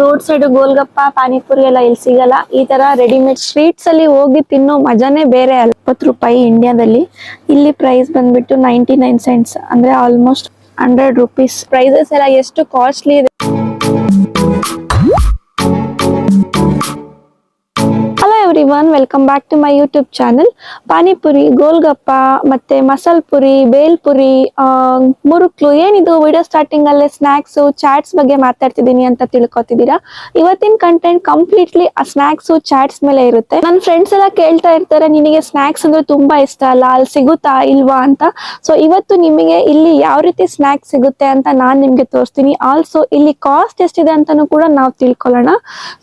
Road side golgappa, panipuri ಎಲ್ಲ ಇಲ್ಲಿ ಸಿಗಲ್ಲ. ಈ ತರ ರೆಡಿಮೇಡ್ ಸ್ವೀಟ್ಸ್ ಅಲ್ಲಿ ಹೋಗಿ ತಿನ್ನೋ ಮಜಾನೇ ಬೇರೆ ಅಲ್ಲ. ಇಪ್ಪತ್ತು ರೂಪಾಯಿ ಇಂಡಿಯಾದಲ್ಲಿ ಇಲ್ಲಿ ಪ್ರೈಸ್ ಬಂದ್ಬಿಟ್ಟು ನೈಂಟಿ ನೈನ್ ಸೆಂಟ್ಸ್ ಅಂದ್ರೆ ಆಲ್ಮೋಸ್ಟ್ ಹಂಡ್ರೆಡ್ ರುಪೀಸ್ ಪ್ರೈಸಸ್ ಎಲ್ಲ ಎಷ್ಟು ಕಾಸ್ಟ್ಲಿ ಇದೆ? Hello everyone welcome back to my YouTube channel panipuri golgappa ಮತ್ತೆ ಮಸಾಲ್ ಪುರಿ ಬೇಲ್ಪುರಿ ಮುರುಕ್ಲು ಏನಿದು ವಿಡಿಯೋ ಸ್ಟಾರ್ಟಿಂಗ್ ಅಲ್ಲೇ ಸ್ನಾಕ್ಸ್ ಚಾಟ್ಸ್ ಬಗ್ಗೆ ಮಾತಾಡ್ತಿದ್ದೀನಿ ಅಂತ ತಿಳ್ಕೊತಿದ್ದೀರಾ? ಇವತ್ತಿನ ಕಂಟೆಂಟ್ ಕಂಪ್ಲೀಟ್ಲಿ ಆ ಸ್ನಾಕ್ಸ್ ಚಾಟ್ಸ್ ಮೇಲೆ ಇರುತ್ತೆ. ನನ್ನ ಫ್ರೆಂಡ್ಸ್ ಎಲ್ಲ ಕೇಳ್ತಾ ಇರ್ತಾರೆ, ನಿನಗೆ ಸ್ನಾಕ್ಸ್ ಅಂದ್ರೆ ತುಂಬಾ ಇಷ್ಟ ಅಲ್ಲ? ಅಲ್ಲಿ ಸಿಗುತ್ತಾ ಇಲ್ವಾ ಅಂತ? ಸೊ ಇವತ್ತು ನಿಮಗೆ ಇಲ್ಲಿ ಯಾವ ರೀತಿ ಸ್ನಾಕ್ಸ್ ಸಿಗುತ್ತೆ ಅಂತ ನಾನ್ ನಿಮ್ಗೆ ತೋರಿಸ್ತೀನಿ. ಆಲ್ಸೋ ಇಲ್ಲಿ ಕಾಸ್ಟ್ ಎಷ್ಟಿದೆ ಅಂತಾನು ಕೂಡ ನಾವು ತಿಳ್ಕೊಳ್ಳೋಣ.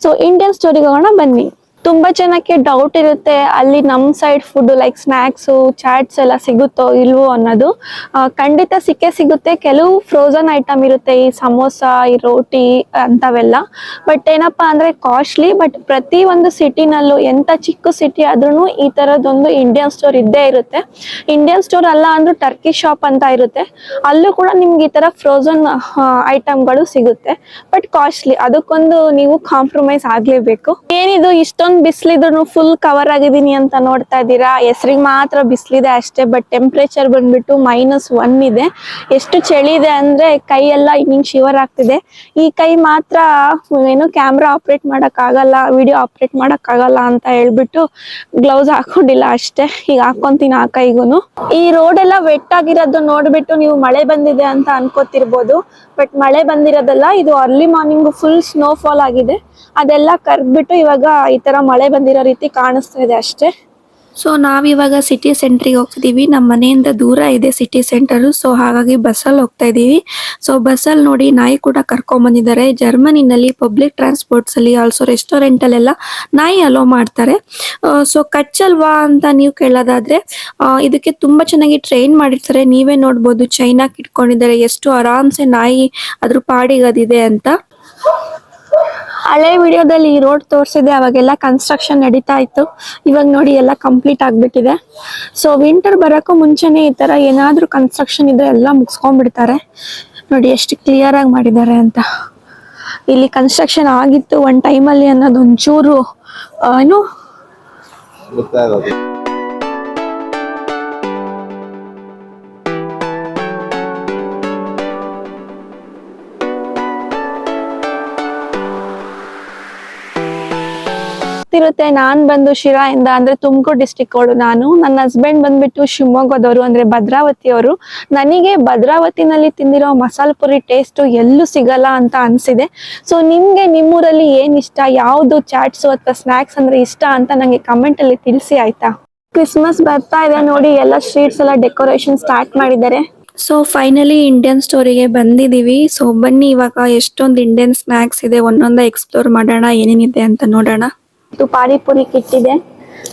ಸೊ ಇಂಡಿಯನ್ ಸ್ಟೋರಿಗೆ ಹೋಗೋಣ, ಬನ್ನಿ. ತುಂಬಾ ಜನಕ್ಕೆ ಡೌಟ್ ಇರುತ್ತೆ, ಅಲ್ಲಿ ನಮ್ side food like snacks chats ಎಲ್ಲ ಸಿಗುತ್ತೋ ಇಲ್ವೋ ಅನ್ನೋದು. ಖಂಡಿತ ಸಿಕ್ಕೇ ಸಿಗುತ್ತೆ. ಕೆಲವು ಫ್ರೋಸನ್ ಐಟಮ್ ಇರುತ್ತೆ, ಈ ಸಮೋಸ, ಈ ರೋಟಿ ಅಂತವೆಲ್ಲ. ಬಟ್ ಏನಪ್ಪಾ ಅಂದ್ರೆ ಕಾಸ್ಟ್ಲಿ ಬಟ್ ಪ್ರತಿ ಒಂದು ಸಿಟಿನಲ್ಲೂ ಎಂತ ಚಿಕ್ಕ ಸಿಟಿ ಆದ್ರೂ ಈ ತರದೊಂದು ಇಂಡಿಯನ್ ಸ್ಟೋರ್ ಇದ್ದೇ ಇರುತ್ತೆ. ಇಂಡಿಯನ್ ಸ್ಟೋರ್ ಅಲ್ಲ ಅಂದ್ರೂ ಟರ್ಕಿ ಶಾಪ್ ಅಂತ ಇರುತ್ತೆ. ಅಲ್ಲೂ ಕೂಡ ನಿಮ್ಗೆ ಈ ತರ ಫ್ರೋಸನ್ ಐಟಮ್ಗಳು ಸಿಗುತ್ತೆ. ಬಟ್ ಕಾಸ್ಟ್ಲಿ ಅದಕ್ಕೊಂದು ನೀವು ಕಾಂಪ್ರಮೈಸ್ ಆಗ್ಲೇಬೇಕು. ಏನಿದು, ಇಷ್ಟೊಂದು ಬಿಸಿಲಿದ್ರು ಫುಲ್ ಕವರ್ ಆಗಿದ್ದೀನಿ ಅಂತ ನೋಡ್ತಾ ಇದ್ದೀರಾ? ಹೆಸರಿಗೆ ಮಾತ್ರ ಬಿಸಿಲಿದೆ ಅಷ್ಟೇ ಬಟ್ ಟೆಂಪ್ರೇಚರ್ ಬಂದ್ಬಿಟ್ಟು ಮೈನಸ್ ಒನ್ ಇದೆ. ಎಷ್ಟು ಚಳಿ ಇದೆ ಅಂದ್ರೆ ಕೈ ಎಲ್ಲ ಇನ್ನಿಂಗ್ ಶಿವರ್ ಆಗ್ತಿದೆ. ಈ ಕೈ ಮಾತ್ರ ಏನು ಕ್ಯಾಮ್ರಾ ಆಪರೇಟ್ ಮಾಡಕ್ ಆಗಲ್ಲ ವಿಡಿಯೋ ಆಪರೇಟ್ ಮಾಡಕ್ ಆಗಲ್ಲ ಅಂತ ಹೇಳ್ಬಿಟ್ಟು ಗ್ಲೌಸ್ ಹಾಕೊಂಡಿಲ್ಲ ಅಷ್ಟೇ. ಈಗ ಹಾಕೊಂತೀನಿ ಆ ಕೈಗೂನು. ಈ ರೋಡ್ ಎಲ್ಲ ವೆಟ್ ಆಗಿರೋದು ನೋಡ್ಬಿಟ್ಟು ನೀವು ಮಳೆ ಬಂದಿದೆ ಅಂತ ಅನ್ಕೋತಿರ್ಬೋದು ಬಟ್ ಮಳೆ ಬಂದಿರೋದಲ್ಲ, ಇದು early morning full snowfall ಆಗಿದೆ. ಅದೆಲ್ಲ ಕರ್ಗ್ಬಿಟ್ಟು ಇವಾಗ ಈ ತರ ಮಳೆ ಬಂದಿರೋ ರೀತಿ ಕಾಣಿಸ್ತಾ ಇದೆ ಅಷ್ಟೇ. ಸೊ ನಾವಿವಾಗ ಸಿಟಿ ಸೆಂಟ್ರಿಗೆ ಹೋಗ್ತಿದ್ದೀವಿ ನಮ್ಮ ಮನೆಯಿಂದ ದೂರ ಇದೆ ಸಿಟಿ ಸೆಂಟರ್ ಸೊ ಹಾಗಾಗಿ ಬಸ್ಸಲ್ಲಿ ಹೋಗ್ತಾ ಇದೀವಿ. ಸೊ ಬಸ್ಸಲ್ಲಿ ನೋಡಿ ನಾಯಿ ಕೂಡ ಕರ್ಕೊಂಡ್ ಬಂದಿದ್ದಾರೆ. ಜರ್ಮನಿನಲ್ಲಿ ಪಬ್ಲಿಕ್ ಟ್ರಾನ್ಸ್ಪೋರ್ಟ್ಸ್ ಅಲ್ಲಿ ಆಲ್ಸೋ ರೆಸ್ಟೋರೆಂಟ್ ಅಲ್ಲೆಲ್ಲ ನಾಯಿ ಅಲೋ ಮಾಡ್ತಾರೆ. ಸೊ ಕಚ್ಚಲ್ವಾ ಅಂತ ನೀವು ಕೇಳೋದಾದ್ರೆ ಇದಕ್ಕೆ ತುಂಬಾ ಚೆನ್ನಾಗಿ ಟ್ರೈನ್ ಮಾಡಿರ್ತಾರೆ. ನೀವೇ ನೋಡ್ಬೋದು ಚೈನಾಕ್ ಇಟ್ಕೊಂಡಿದ್ದಾರೆ ಎಷ್ಟು ಆರಾಮ್ಸೆ ನಾಯಿ ಅದ್ರ ಪಾಡಿಗೆ ಅದಿದೆ ಅಂತ. ಹಳೆ ವಿಡಿಯೋದಲ್ಲಿ ಈ ರೋಡ್ ತೋರಿಸಿದೆ, ಅವಾಗೆಲ್ಲ ಕನ್ಸ್ಟ್ರಕ್ಷನ್ ನಡೀತಾ ಇತ್ತು. ಇವಾಗ ನೋಡಿ ಎಲ್ಲ ಕಂಪ್ಲೀಟ್ ಆಗಿಬಿಟ್ಟಿದೆ. ಸೊ ವಿಂಟರ್ ಬರೋಕ್ಕೂ ಮುಂಚೆನೆ ಈ ತರ ಏನಾದರೂ ಕನ್ಸ್ಟ್ರಕ್ಷನ್ ಇದ್ರೆ ಎಲ್ಲ ಮುಗಿಸ್ಕೊಂಡ್ಬಿಡ್ತಾರೆ. ನೋಡಿ ಎಷ್ಟು ಕ್ಲಿಯರ್ ಆಗಿ ಮಾಡಿದ್ದಾರೆ ಅಂತ. ಇಲ್ಲಿ ಕನ್ಸ್ಟ್ರಕ್ಷನ್ ಆಗಿತ್ತು ಒಂದು ಟೈಮಲ್ಲಿ ಅನ್ನೋದು ಒಂಚೂರು ಏನು? ಇರುತ್ತೆ ನಾನ್ ಬಂದು ಶಿರಾ ಇಂದ ಅಂದ್ರೆ ತುಮಕೂರು ಡಿಸ್ಟಿಕ್ ಅವಳು ನಾನು. ನನ್ನ ಹಸ್ಬೆಂಡ್ ಬಂದ್ಬಿಟ್ಟು ಶಿವಮೊಗ್ಗದವರು ಅಂದ್ರೆ ಭದ್ರಾವತಿ ಅವರು ನನಗೆ ಭದ್ರಾವತಿನಲ್ಲಿ ತಿಂದಿರೋ ಮಸಾಲ ಪುರಿ ಟೇಸ್ಟ್ ಎಲ್ಲೂ ಸಿಗಲ್ಲ ಅಂತ ಅನ್ಸಿದೆ. ಸೊ ನಿಮ್ಗೆ ನಿಮ್ಮೂರಲ್ಲಿ ಏನ್ ಇಷ್ಟ? ಯಾವ್ದು ಚಾಟ್ಸ್ ಅಥವಾ ಸ್ನಾಕ್ಸ್ ಅಂದ್ರೆ ಇಷ್ಟ ಅಂತ ನಂಗೆ ಕಮೆಂಟ್ ಅಲ್ಲಿ ತಿಳಿಸಿ, ಆಯ್ತಾ? ಕ್ರಿಸ್ಮಸ್ ಬರ್ತಾ ಇದೆ ನೋಡಿ, ಎಲ್ಲ ಸ್ಟ್ರೀಟ್ಸ್ ಎಲ್ಲ ಡೆಕೋರೇಷನ್ ಸ್ಟಾರ್ಟ್ ಮಾಡಿದ್ದಾರೆ. ಸೊ ಫೈನಲಿ ಇಂಡಿಯನ್ ಸ್ಟೋರಿಗೆ ಬಂದಿದೀವಿ ಸೊ ಬನ್ನಿ ಇವಾಗ, ಎಷ್ಟೊಂದು ಇಂಡಿಯನ್ ಸ್ನಾಕ್ಸ್ ಇದೆ, ಒಂದೊಂದ ಎಕ್ಸ್ಪ್ಲೋರ್ ಮಾಡೋಣ, ಏನೇನಿದೆ ಅಂತ ನೋಡೋಣ. ಇದು ಪಾನಿಪುರಿ ಕಿಟ್ ಇದೆ.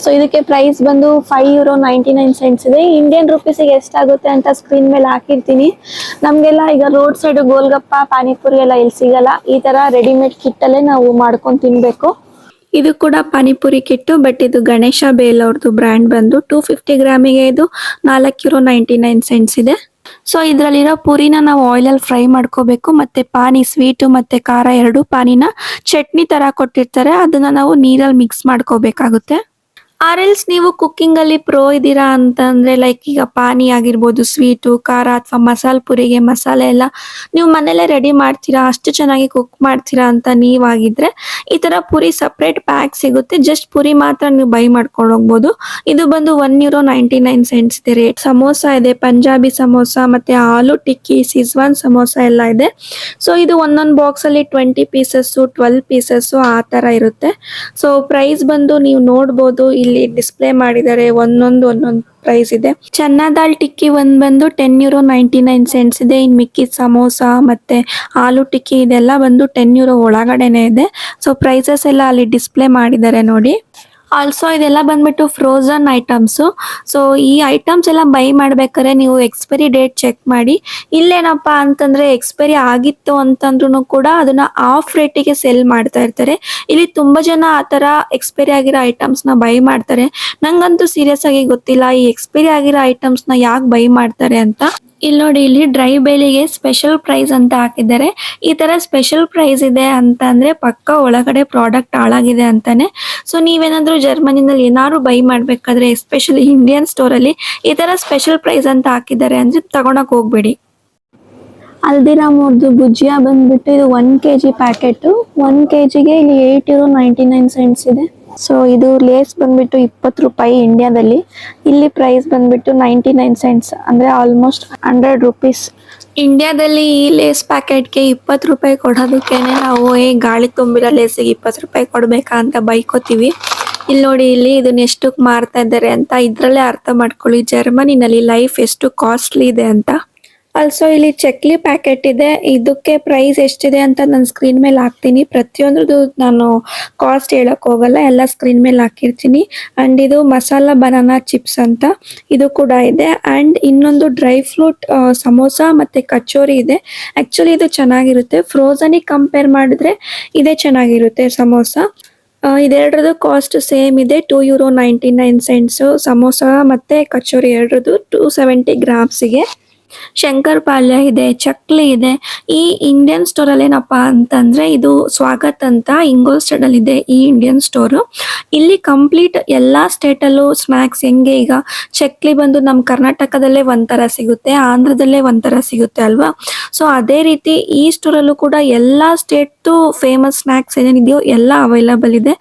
ಸೊ ಇದಕ್ಕೆ ಪ್ರೈಸ್ ಬಂದು five euro ninety nine cents ಇದೆ ಇಂಡಿಯನ್ ರುಪೀಸಿಗೆ ಎಷ್ಟಾಗುತ್ತೆ ಅಂತ ಸ್ಕ್ರೀನ್ ಮೇಲೆ ಹಾಕಿರ್ತೀನಿ. ನಮಗೆಲ್ಲ ಈಗ ರೋಡ್ ಸೈಡ್ ಗೋಲ್ಗಪ್ಪ, ಪಾನಿಪುರಿ ಎಲ್ಲ ಇಲ್ಲಿ ಸಿಗಲ್ಲ. ಈ ತರ ರೆಡಿಮೇಡ್ ಕಿಟ್ ಅಲ್ಲೇ ನಾವು ಮಾಡ್ಕೊಂಡು ತಿನ್ಬೇಕು. ಇದು ಕೂಡ ಪಾನಿಪುರಿ ಕಿಟ್ಟು ಬಟ್ ಇದು ಗಣೇಶ ಬೇಲ್ ಅವ್ರದ್ದು ಬ್ರ್ಯಾಂಡ್ ಬಂದು ಟೂ ಫಿಫ್ಟಿ ಗ್ರಾಮಿಗೆ ಇದು ನಾಲ್ಕು ಯೂರೋ ನೈಂಟಿ ನೈನ್ ಸೆಂಟ್ಸ್ ಇದೆ. ಸೊ ಇದ್ರಲ್ಲಿರೋ ಪುರಿನ ನಾವು ಆಯಿಲಲ್ಲಿ ಫ್ರೈ ಮಾಡ್ಕೋಬೇಕು, ಮತ್ತೆ ಪಾನಿ ಸ್ವೀಟು ಮತ್ತೆ ಖಾರ ಎರಡು ಪಾನಿನ ಚಟ್ನಿ ತರ ಕೊಟ್ಟಿರ್ತಾರೆ. ಅದನ್ನ ನಾವು ನೀರಲ್ಲಿ ಮಿಕ್ಸ್ ಮಾಡ್ಕೋಬೇಕಾಗುತ್ತೆ. ಆರ್ ಎಲ್ಸ್ ನೀವು ಕುಕ್ಕಿಂಗ್ ಅಲ್ಲಿ ಪ್ರೋ ಇದ್ದೀರಾ ಅಂತಂದ್ರೆ ಲೈಕ್ ಈಗ ಪಾನಿ ಆಗಿರ್ಬೋದು ಸ್ವೀಟು ಖಾರ ಅಥವಾ ಮಸಾಲ ಪುರಿಗೆ ಮಸಾಲೆ ಎಲ್ಲ ನೀವು ಮನೇಲೆ ರೆಡಿ ಮಾಡ್ತೀರಾ, ಅಷ್ಟು ಚೆನ್ನಾಗಿ ಕುಕ್ ಮಾಡ್ತೀರಾ ಅಂತ ನೀವಾಗಿದ್ರೆ ಈ ತರ ಪುರಿ ಸಪ್ರೇಟ್ ಪ್ಯಾಕ್ ಸಿಗುತ್ತೆ. ಜಸ್ಟ್ ಪುರಿ ಮಾತ್ರ ನೀವು ಬೈ ಮಾಡ್ಕೊಂಡು ಹೋಗ್ಬೋದು. ಇದು ಬಂದು one euro ninety nine cents ಇದೆ ರೇಟ್ ಸಮೋಸ ಇದೆ, ಪಂಜಾಬಿ ಸಮೋಸ ಮತ್ತೆ ಆಲೂ ಟಿಕ್ಕಿ ಸಿಜ್ವಾನ್ ಸಮೋಸ ಎಲ್ಲ ಇದೆ. ಸೊ ಇದು ಒಂದೊಂದು ಬಾಕ್ಸ್ ಅಲ್ಲಿ ಟ್ವೆಂಟಿ ಪೀಸಸ್ ಟ್ವೆಲ್ ಪೀಸಸ್ ಆ ತರ ಇರುತ್ತೆ. ಸೊ ಪ್ರೈಸ್ ಬಂದು ನೀವು ನೋಡ್ಬೋದು ಡಿಸ್ಪ್ಲೇ ಮಾಡಿದ್ದಾರೆ ಒಂದೊಂದು ಒಂದೊಂದು ಪ್ರೈಸ್ ಇದೆ. ಚನ್ನಾ ದಾಲ್ ಟಿಕ್ಕಿ ಒಂದ್ ಬಂದು ten euro ninety nine cents ಇದೆ. ಇನ್ ಮಿಕ್ಕಿ ಸಮೋಸ ಮತ್ತೆ ಆಲೂ ಟಿಕ್ಕಿ ಇದೆಲ್ಲ ಬಂದು ಟೆನ್ ಯೂರೋ ಒಳಗಡೆನೆ ಇದೆ. ಸೊ ಪ್ರೈಸಸ್ ಎಲ್ಲ ಅಲ್ಲಿ ಡಿಸ್ಪ್ಲೇ ಮಾಡಿದ್ದಾರೆ ನೋಡಿ. ಆಲ್ಸೋ ಇದೆಲ್ಲ ಬಂದ್ಬಿಟ್ಟು ಫ್ರೋಸನ್ ಐಟಮ್ಸು ಸೊ ಈ ಐಟಮ್ಸ್ ಎಲ್ಲ ಬೈ ಮಾಡ್ಬೇಕಾದ್ರೆ ನೀವು ಎಕ್ಸ್ಪೈರಿ ಡೇಟ್ ಚೆಕ್ ಮಾಡಿ, ಇಲ್ಲೇನಪ್ಪ ಅಂತಂದ್ರೆ ಎಕ್ಸ್ಪೈರಿ ಆಗಿತ್ತು ಅಂತಂದ್ರೂ ಕೂಡ ಅದನ್ನ ಆಫ್ ರೇಟಿಗೆ ಸೆಲ್ ಮಾಡ್ತಾ ಇರ್ತಾರೆ. ಇಲ್ಲಿ ತುಂಬಾ ಜನ ಆ ತರ ಎಕ್ಸ್ಪೈರಿ ಆಗಿರೋ ಐಟಮ್ಸ್ನ ಬೈ ಮಾಡ್ತಾರೆ. ನಂಗಂತೂ ಸೀರಿಯಸ್ ಆಗಿ ಗೊತ್ತಿಲ್ಲ ಈ ಎಕ್ಸ್ಪೈರಿ ಆಗಿರೋ ಐಟಮ್ಸ್ನ ಯಾಕೆ ಬೈ ಮಾಡ್ತಾರೆ ಅಂತ. ಇಲ್ಲಿ ನೋಡಿ, ಇಲ್ಲಿ ಡ್ರೈ ಬೇಲಿಗೆ ಸ್ಪೆಷಲ್ ಪ್ರೈಸ್ ಅಂತ ಹಾಕಿದ್ದಾರೆ. ಈ ತರ ಸ್ಪೆಷಲ್ ಪ್ರೈಸ್ ಇದೆ ಅಂತ ಅಂದ್ರೆ ಪಕ್ಕ ಒಳಗಡೆ ಪ್ರಾಡಕ್ಟ್ ಹಾಳಾಗಿದೆ ಅಂತಾನೆ. ಸೊ ನೀವೇನಾದ್ರೂ ಜರ್ಮನಿನಲ್ಲಿ ಏನಾದ್ರು ಬೈ ಮಾಡ್ಬೇಕಾದ್ರೆ ಎಸ್ಪೆಷಲಿ ಇಂಡಿಯನ್ ಸ್ಟೋರ್ ಅಲ್ಲಿ ಈ ತರ ಸ್ಪೆಷಲ್ ಪ್ರೈಸ್ ಅಂತ ಹಾಕಿದ್ದಾರೆ ಅಂದ್ರೆ ತಗೊಳಕ್ ಹೋಗ್ಬೇಡಿ. ಹಲ್ದಿರಾಮ್ ಅವ್ರದ್ದು ಭುಜಿಯಾ ಬಂದ್ಬಿಟ್ಟು ಇದು one K G packet one K ಜಿಗೆ ಇಲ್ಲಿ ಏಯ್ಟ್ ಇರೋ ನೈಂಟಿ ನೈನ್ ಸೆಂಟ್ಸ್ ಇದೆ. ಸೊ ಇದು ಲೇಸ್ ಬಂದ್ಬಿಟ್ಟು ಇಪ್ಪತ್ತು ರೂಪಾಯಿ ಇಂಡಿಯಾದಲ್ಲಿ ಇಲ್ಲಿ ಪ್ರೈಸ್ ಬಂದ್ಬಿಟ್ಟು ನೈಂಟಿ ನೈನ್ ಸೆಂಟ್ಸ್ ಅಂದರೆ ಆಲ್ಮೋಸ್ಟ್ ಹಂಡ್ರೆಡ್ ರುಪೀಸ್ ಇಂಡಿಯಾದಲ್ಲಿ ಈ ಲೇಸ್ ಪ್ಯಾಕೆಟ್ಗೆ ಇಪ್ಪತ್ತು ರೂಪಾಯಿ ಕೊಡೋದಕ್ಕೇನೆ ನಾವು ಏ ಗಾಳಿ ತುಂಬಿರೋ ಲೇಸಿಗೆ ಇಪ್ಪತ್ತು ರೂಪಾಯಿ ಕೊಡಬೇಕಾ ಅಂತ ಬೈಕೋತೀವಿ. ಇಲ್ಲಿ ನೋಡಿ, ಇಲ್ಲಿ ಇದನ್ನ ಎಷ್ಟಕ್ಕೆ ಮಾರ್ತಾ ಇದ್ದಾರೆ ಅಂತ ಇದರಲ್ಲೇ ಅರ್ಥ ಮಾಡ್ಕೊಳ್ಳಿ. ಜರ್ಮನಿನಲ್ಲಿ ಲೈಫ್ ಎಷ್ಟು ಕಾಸ್ಟ್ಲಿ ಇದೆ ಅಂತ. ಆಲ್ಸೋ ಇಲ್ಲಿ ಚಕ್ಲಿ ಪ್ಯಾಕೆಟ್ ಇದೆ. ಇದಕ್ಕೆ ಪ್ರೈಸ್ ಎಷ್ಟಿದೆ ಅಂತ ನಾನು ಸ್ಕ್ರೀನ್ ಮೇಲೆ ಹಾಕ್ತೀನಿ. ಪ್ರತಿಯೊಂದ್ರದ್ದು ನಾನು ಕಾಸ್ಟ್ ಹೇಳಕ್ ಹೋಗಲ್ಲ. ಎಲ್ಲ ಸ್ಕ್ರೀನ್ ಮೇಲೆ ಹಾಕಿರ್ತೀನಿ. ಅಂಡ್ ಇದು ಮಸಾಲಾ ಬನಾನಾ ಚಿಪ್ಸ್ ಅಂತ ಇದು ಕೂಡ ಇದೆ. ಅಂಡ್ ಇನ್ನೊಂದು ಡ್ರೈ ಫ್ರೂಟ್ ಸಮೋಸ ಮತ್ತೆ ಕಚೋರಿ ಇದೆ. ಆಕ್ಚುಲಿ ಇದು ಚೆನ್ನಾಗಿರುತ್ತೆ. ಫ್ರೋಸನಿಗೆ ಕಂಪೇರ್ ಮಾಡಿದ್ರೆ ಇದೇ ಚೆನ್ನಾಗಿರುತ್ತೆ ಸಮೋಸ ಇದೆರಡರದು ಕಾಸ್ಟ್ ಸೇಮ್ ಇದೆ. Two euro ninety nine cents samosa ಮತ್ತೆ ಕಚೋರಿ ಎರಡರದ್ದು ಟೂ ಸೆವೆಂಟಿ ಗ್ರಾಮ್ಸಿಗೆ ಶಂಕರ್ ಪಾಲ್ಯ ಇದೆ, ಚಕ್ಲಿ ಇದೆ. ಈ ಇಂಡಿಯನ್ ಸ್ಟೋರ್ ಅಲ್ಲಿ ಏನಪ್ಪ ಅಂತಂದ್ರೆ ಇದು ಸ್ವಾಗತ್ ಅಂತ ಇಂಗೋಲ್ಸ್ಟೆಡ್ ಅಲ್ಲಿ ಇದೆ ಈ ಇಂಡಿಯನ್ ಸ್ಟೋರ್ ಇಲ್ಲಿ ಕಂಪ್ಲೀಟ್ ಎಲ್ಲಾ ಸ್ಟೇಟ್ ಅಲ್ಲೂ ಸ್ನಾಕ್ಸ್ ಹೆಂಗೆ ಈಗ ಚಕ್ಲಿ ಬಂದು ನಮ್ಮ ಕರ್ನಾಟಕದಲ್ಲೇ ಒಂಥರ ಸಿಗುತ್ತೆ, ಆಂಧ್ರದಲ್ಲೇ ಒಂಥರ ಸಿಗುತ್ತೆ ಅಲ್ವಾ? ಸೊ ಅದೇ ರೀತಿ ಈ ಸ್ಟೋರ್ ಅಲ್ಲೂ ಕೂಡ ಎಲ್ಲಾ ಸ್ಟೇಟ್ ಫೇಮಸ್ ಸ್ನಾಕ್ಸ್ ಏನೇನಿದೆಯೋ ಎಲ್ಲ ಅವೈಲಬಲ್ ಇದೆ.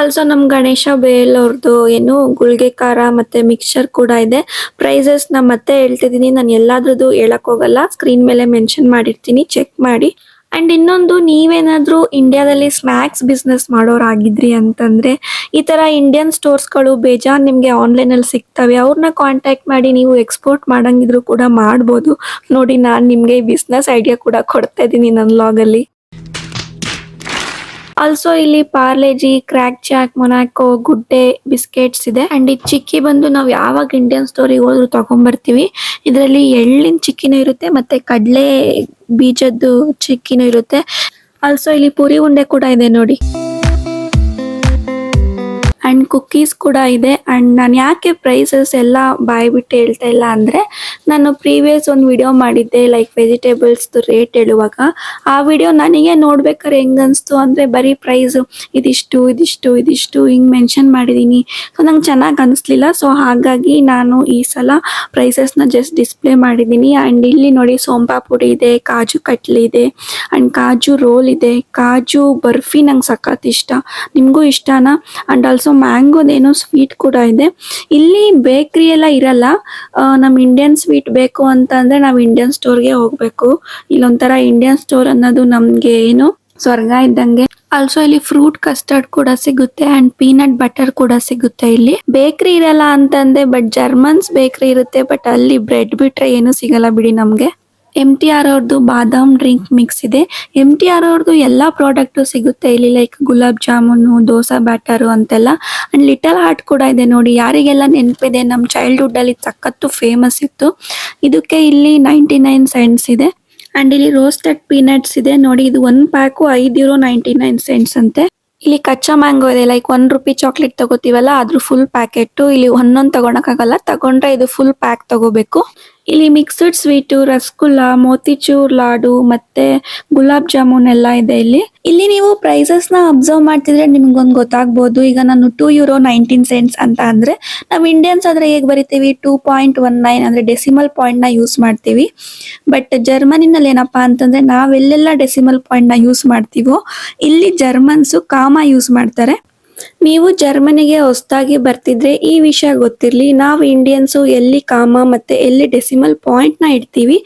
ಆಲ್ಸೋ ನಮ್ ಗಣೇಶ ಬೇಲ್ ಅವ್ರದ್ದು ಏನು ಗುಳ್ಗೆ ಖಾರ ಮತ್ತೆ ಮಿಕ್ಸ್ಚರ್ ಕೂಡ ಇದೆ. ಪ್ರೈಸಸ್ನ ಮತ್ತೆ ಹೇಳ್ತಿದೀನಿ ನಾನು ಎಲ್ಲಾದ್ರದ್ದು ಹೋಗಲ್ಲ. ಸ್ಕ್ರೀನ್ ಮೇಲೆ ಮೆನ್ಷನ್ ಮಾಡಿರ್ತೀನಿ. ಚೆಕ್ ಮಾಡಿ. ಅಂಡ್ ಇನ್ನೊಂದು, ನೀವೇನಾದರೂ ಇಂಡಿಯಾದಲ್ಲಿ ಸ್ನ್ಯಾಕ್ಸ್ ಬಿಸ್ನೆಸ್ ಮಾಡೋರಾಗಿದ್ರಿ ಅಂತಂದ್ರೆ, ಈ ತರ ಇಂಡಿಯನ್ ಸ್ಟೋರ್ಸ್ಗಳು ಬೇಜಾನ್ ನಿಮ್ಗೆ ಆನ್ಲೈನ್ ಅಲ್ಲಿ ಸಿಗ್ತವೆ. ಅವ್ರನ್ನ ಕಾಂಟ್ಯಾಕ್ಟ್ ಮಾಡಿ ನೀವು ಎಕ್ಸ್ಪೋರ್ಟ್ ಮಾಡಂಗಿದ್ರು ಕೂಡ ಮಾಡ್ಬೋದು. ನೋಡಿ ನಾನ್ ನಿಮ್ಗೆ ಬಿಸ್ನೆಸ್ ಐಡಿಯಾ ಕೂಡ ಕೊಡ್ತಾ ಇದೀನಿ ನನ್ನ ಲಾಗಲ್ಲಿ ಆಲ್ಸೋ ಇಲ್ಲಿ Parle G Krackjack Monaco Good Day biscuits ಇದೆ. ಅಂಡ್ ಈ ಚಿಕ್ಕಿ ಬಂದು ನಾವು ಯಾವಾಗ ಇಂಡಿಯನ್ ಸ್ಟೋರಿಗೆ ಹೋದ್ರು ತಗೊಂಡ್ಬರ್ತೀವಿ ಇದರಲ್ಲಿ ಎಳ್ಳಿನ ಚಿಕ್ಕಿನೂ ಇರುತ್ತೆ, ಮತ್ತೆ ಕಡಲೆ ಬೀಜದ್ದು ಚಿಕ್ಕಿನೂ ಇರುತ್ತೆ. ಆಲ್ಸೋ ಇಲ್ಲಿ ಪುರಿ ಉಂಡೆ ಕೂಡ ಇದೆ ನೋಡಿ. ಅಂಡ್ ಕುಕ್ಕೀಸ್ ಕೂಡ ಇದೆ. ಆ್ಯಂಡ್ ನಾನು ಯಾಕೆ ಪ್ರೈಸಸ್ ಎಲ್ಲ ಬಾಯ್ಬಿಟ್ಟು ಹೇಳ್ತಾ ಇಲ್ಲ ಅಂದರೆ, ನಾನು ಪ್ರೀವಿಯಸ್ ಒಂದು ವಿಡಿಯೋ ಮಾಡಿದ್ದೆ ಲೈಕ್ ವೆಜಿಟೇಬಲ್ಸ್ದು ರೇಟ್ ಹೇಳುವಾಗ. ಆ ವಿಡಿಯೋ ನನಗೆ ನೋಡ್ಬೇಕಾದ್ರೆ ಹೆಂಗನ್ಸ್ತು ಅಂದರೆ ಬರೀ ಪ್ರೈಸು ಇದಿಷ್ಟು ಇದಿಷ್ಟು ಇದಿಷ್ಟು ಹಿಂಗೆ ಮೆನ್ಷನ್ ಮಾಡಿದ್ದೀನಿ ಸೊ ನಂಗೆ ಚೆನ್ನಾಗಿ ಅನಿಸ್ಲಿಲ್ಲ. ಸೊ ಹಾಗಾಗಿ ನಾನು ಈ ಸಲ ಪ್ರೈಸಸ್ನ ಜಸ್ಟ್ ಡಿಸ್ಪ್ಲೇ ಮಾಡಿದ್ದೀನಿ ಆ್ಯಂಡ್ ಇಲ್ಲಿ ನೋಡಿ ಸೋಂಪಾ ಪುಡಿ ಇದೆ, ಕಾಜು ಕಟ್ಲಿ ಇದೆ ಆ್ಯಂಡ್ ಕಾಜು ರೋಲ್ ಇದೆ. ಕಾಜು ಬರ್ಫಿ ನಂಗೆ ಸಖತ್ ಇಷ್ಟ. ನಿಮಗೂ ಇಷ್ಟನಾ? ಆ್ಯಂಡ್ ಆಲ್ಸೋ ಮ್ಯಾಂಗೋದೇನೋ ಸ್ವೀಟ್ ಕೂಡ ಇದೆ. ಇಲ್ಲಿ ಬೇಕ್ರಿ ಎಲ್ಲ ಇರಲ್ಲ. ನಮ್ಮ ಇಂಡಿಯನ್ ಸ್ವೀಟ್ ಬೇಕು ಅಂತ ಅಂದ್ರೆ ನಾವು ಇಂಡಿಯನ್ ಸ್ಟೋರ್ಗೆ ಹೋಗ್ಬೇಕು. ಇಲ್ಲೊಂಥರ ಇಂಡಿಯನ್ ಸ್ಟೋರ್ ಅನ್ನೋದು ನಮ್ಗೆ ಏನು ಸ್ವರ್ಗ ಇದ್ದಂಗೆ. ಆಲ್ಸೋ ಇಲ್ಲಿ ಫ್ರೂಟ್ ಕಸ್ಟರ್ಡ್ ಕೂಡ ಸಿಗುತ್ತೆ ಅಂಡ್ ಪೀನಟ್ ಬಟರ್ ಕೂಡ ಸಿಗುತ್ತೆ ಇಲ್ಲಿ. ಬೇಕ್ರಿ ಇರಲ್ಲ ಅಂತಂದೆ ಬಟ್ ಜರ್ಮನ್ಸ್ ಬೇಕ್ರಿ ಇರುತ್ತೆ ಬಟ್ ಅಲ್ಲಿ ಬ್ರೆಡ್ ಬಿಟ್ರೆ ಏನು ಸಿಗಲ್ಲ ಬಿಡಿ ನಮ್ಗೆ. ಎಂ ಟಿ ಆರ್ ಅವ್ರದ್ದು ಬಾದಾಮ್ ಡ್ರಿಂಕ್ ಮಿಕ್ಸ್ ಇದೆ. ಎಂ ಟಿ ಆರ್ ಅವ್ರದ್ದು ಎಲ್ಲ ಪ್ರಾಡಕ್ಟ್ ಸಿಗುತ್ತೆ. ಇಲ್ಲಿ ಲೈಕ್ ಗುಲಾಬ್ ಜಾಮೂನು, ದೋಸಾ ಬ್ಯಾಟರು ಅಂತೆಲ್ಲ. ಅಂಡ್ ಲಿಟಲ್ ಹಾರ್ಟ್ ಕೂಡ ಇದೆ ನೋಡಿ. ಯಾರಿಗೆಲ್ಲ ನೆನಪಿದೆ ನಮ್ಮ ಚೈಲ್ಡ್ಹುಡ್ಡಲ್ಲಿ ಸಖತ್ತು ಫೇಮಸ್ ಇತ್ತು. ಇದಕ್ಕೆ ಇಲ್ಲಿ ನೈಂಟಿ ನೈನ್ ಸೆಂಟ್ಸ್ ಇದೆ. ಅಂಡ್ ಇಲ್ಲಿ ರೋಸ್ಟೆಡ್ ಪೀನಟ್ಸ್ ಇದೆ. ನೋಡಿ, ಇದು ಒಂದು ಪ್ಯಾಕು ಐದು ಯೂರೋ ನೈಂಟಿ ನೈನ್ ಸೆಂಟ್ಸ್ ಅಂತೆ. ಇಲ್ಲಿ ಕಚ್ಚಾ ಮ್ಯಾಂಗೋ ಇದೆ. ಲೈಕ್ ಒನ್ ರುಪಿ ಚಾಕ್ಲೇಟ್ ತಗೋತೀವಲ್ಲ ಅದ್ರ ಫುಲ್ ಪ್ಯಾಕೆಟ್ ಇಲ್ಲಿ ಒಂದೊಂದು ತಗೊಳಕ್ಕಾಗಲ್ಲ. ತಗೊಂಡ್ರೆ ಇದು ಫುಲ್ ಪ್ಯಾಕ್ ತಗೋಬೇಕು. ಇಲ್ಲಿ ಮಿಕ್ಸಡ್ ಸ್ವೀಟು ರಸಗುಲ್ಲ, ಮೋತಿಚೂರ್ ಲಾಡು ಮತ್ತೆ ಗುಲಾಬ್ ಜಾಮೂನ್ ಎಲ್ಲ ಇದೆ ಇಲ್ಲಿ. ಇಲ್ಲಿ ನೀವು ಪ್ರೈಸಸ್ನ ಅಬ್ಸರ್ವ್ ಮಾಡ್ತಿದ್ರೆ ನಿಮ್ಗೊಂದು ಗೊತ್ತಾಗ್ಬೋದು. ಈಗ ನಾನು ಟೂ ಯೂರೋ ನೈನ್ಟೀನ್ ಸೆಂಟ್ಸ್ ಅಂತ ಅಂದ್ರೆ ನಾವು ಇಂಡಿಯನ್ಸ್ ಆದ್ರೆ ಹೇಗ್ ಬರಿತೀವಿ? ಟೂ ಪಾಯಿಂಟ್ ಒನ್ ನೈನ್ ಅಂದ್ರೆ ಡೆಸಿಮಲ್ ಪಾಯಿಂಟ್ನ ಯೂಸ್ ಮಾಡ್ತೀವಿ. ಬಟ್ ಜರ್ಮನಿನಲ್ಲಿ ಏನಪ್ಪಾ ಅಂತಂದ್ರೆ ನಾವೆಲ್ಲೆಲ್ಲ ಡೆಸಿಮಲ್ ಪಾಯಿಂಟ್ನ ಯೂಸ್ ಮಾಡ್ತೀವೋ, ಇಲ್ಲಿ ಜರ್ಮನ್ಸ್ ಕಾಮ ಯೂಸ್ ಮಾಡ್ತಾರೆ. ನೀವು ಜರ್ಮನಿಗೆ ಹೊಸದಾಗಿ ಬರ್ತಿದ್ರೆ ಈ ವಿಷಯ ಗೊತ್ತಿರಲಿ. ನಾವು ಇಂಡಿಯನ್ಸು ಎಲ್ಲಿ ಕಾಮ ಮತ್ತೆ ಎಲ್ಲಿ ಡೆಸಿಮಲ್ ಪಾಯಿಂಟ್ನ ಇಡ್ತೀವಿ,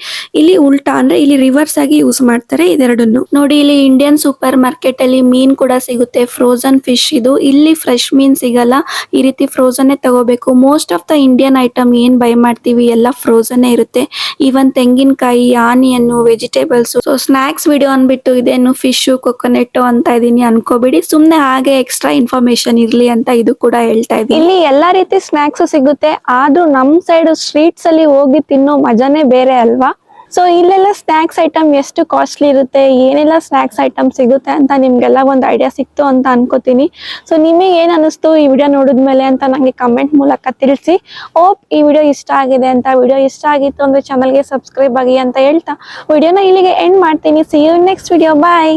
ಇಲ್ಲಿ ಉಲ್ಟಾ ಅಂದ್ರೆ ಇಲ್ಲಿ ರಿವರ್ಸ್ ಆಗಿ ಯೂಸ್ ಮಾಡ್ತಾರೆ ಇದೆರಡನ್ನು. ನೋಡಿ, ಇಲ್ಲಿ ಇಂಡಿಯನ್ ಸೂಪರ್ ಮಾರ್ಕೆಟ್ ಅಲ್ಲಿ ಮೀನ್ ಕೂಡ ಸಿಗುತ್ತೆ ಫ್ರೋಸನ್ ಫಿಶ್ ಇದು. ಇಲ್ಲಿ ಫ್ರೆಶ್ ಮೀನ್ ಸಿಗಲ್ಲ, ಈ ರೀತಿ ಫ್ರೋಸನ್ ತಗೋಬೇಕು. Most of the Indian item ಏನ್ ಬೈ ಮಾಡ್ತೀವಿ, ಎಲ್ಲ ಫ್ರೋಸನ್ ಇರುತ್ತೆ. ಈವನ್ ತೆಂಗಿನಕಾಯಿ, onion, vegetables. So snacks video ಅಂದ್ಬಿಟ್ಟು ಇದೇನು, ಫಿಶ್ ಕೊಕೊನೆಟ್ ಅಂತ ಇದ್ದೀನಿ ಅನ್ಕೋಬೇಡಿ. ಸುಮ್ಮನೆ ಹಾಗೆ ಎಕ್ಸ್ಟ್ರಾ ಇನ್ಫಾರ್ಮೇಶನ್ ಇರ್ಲಿ ಅಂತ ಇದು ಕೂಡ ಹೇಳ್ತಾ ಇದ್ದೀನಿ ಇಲ್ಲಿ ಎಲ್ಲಾ ರೀತಿ ಸ್ನಾಕ್ಸ್ ಸಿಗುತ್ತೆ. ಆದ್ರೂ ನಮ್ ಸೈಡ್ ಸ್ಟ್ರೀಟ್ಸ್ ಅಲ್ಲಿ ಹೋಗಿ ತಿನ್ನೋ ಮಜಾನೇ ಬೇರೆ ಅಲ್ವಾ? ಸೊ ಇಲ್ಲೆಲ್ಲ ಸ್ನಾಕ್ಸ್ ಐಟಮ್ ಎಷ್ಟು ಕಾಸ್ಟ್ಲಿ ಇರುತ್ತೆ? ಏನೆಲ್ಲ ಸ್ನಾಕ್ಸ್ ಐಟಮ್ ಸಿಗುತ್ತೆ ಅಂತ ನಿಮ್ಗೆಲ್ಲ ಒಂದು ಐಡಿಯಾ ಸಿಕ್ತು ಅಂತ ಅನ್ಕೋತೀನಿ. ಸೊ ನಿಮಗೆ ಏನು ಅನಿಸ್ತು ಈ ವಿಡಿಯೋ ನೋಡಿದ್ಮೇಲೆ ಅಂತ ನನಗೆ ಕಮೆಂಟ್ ಮೂಲಕ ತಿಳಿಸಿ. ಓಪ್ ಈ ವಿಡಿಯೋ ಇಷ್ಟ ಆಗಿದೆ ಅಂತ. ವಿಡಿಯೋ ಇಷ್ಟ ಆಗಿತ್ತು ಅಂದರೆ ಚಾನಲ್ಗೆ ಸಬ್ಸ್ಕ್ರೈಬ್ ಆಗಿ ಅಂತ ಹೇಳ್ತಾ. ವಿಡಿಯೋನ ಇಲ್ಲಿಗೆ ಎಂಡ್ ಮಾಡ್ತೀನಿ. See you next video bye